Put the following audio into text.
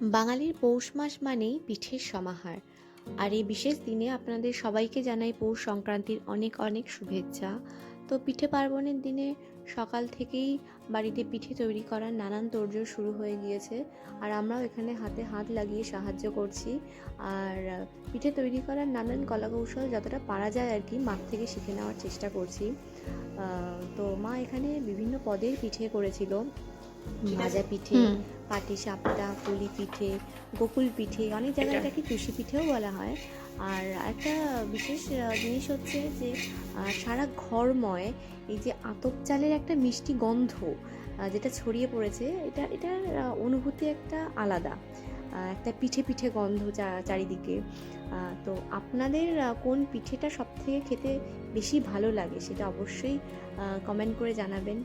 বাঙালির পৌষ মাস মানেই পিঠের সমাহার। আর এই বিশেষ দিনে আপনাদের সবাইকে জানাই পৌষ সংক্রান্তির অনেক অনেক শুভেচ্ছা। তো পিঠে পার্বণের দিনে সকাল থেকেই বাড়িতে পিঠে তৈরি করার নানান তোড়জোড় শুরু হয়ে গিয়েছে। আর আমরাও এখানে হাতে হাত লাগিয়ে সাহায্য করছি। আর পিঠে তৈরি করার নানান কলাকৌশল যতটা পারা যায় আর কি মাঠ থেকে শিখে নেওয়ার চেষ্টা করছি। তো মা এখানে বিভিন্ন পদের পিঠে করেছিল। ভাজা পিঠে। পাটি সাপটা পুলি পিঠে গোকুল পিঠে অনেক জায়গায় এটা- এটাকে টুসি পিঠেও বলা হয়। আর একটা বিশেষ জিনিস হচ্ছে যে সারা ঘরময় এই যে আতপ চালের একটা মিষ্টি গন্ধ যেটা ছড়িয়ে পড়েছে এটা এটার অনুভূতি একটা আলাদা একটা পিঠে পিঠে গন্ধ চা- চারিদিকে। তো আপনাদের কোন পিঠেটা সব থেকে খেতে বেশি ভালো লাগে সেটা অবশ্যই কমেন্ট করে জানাবেন।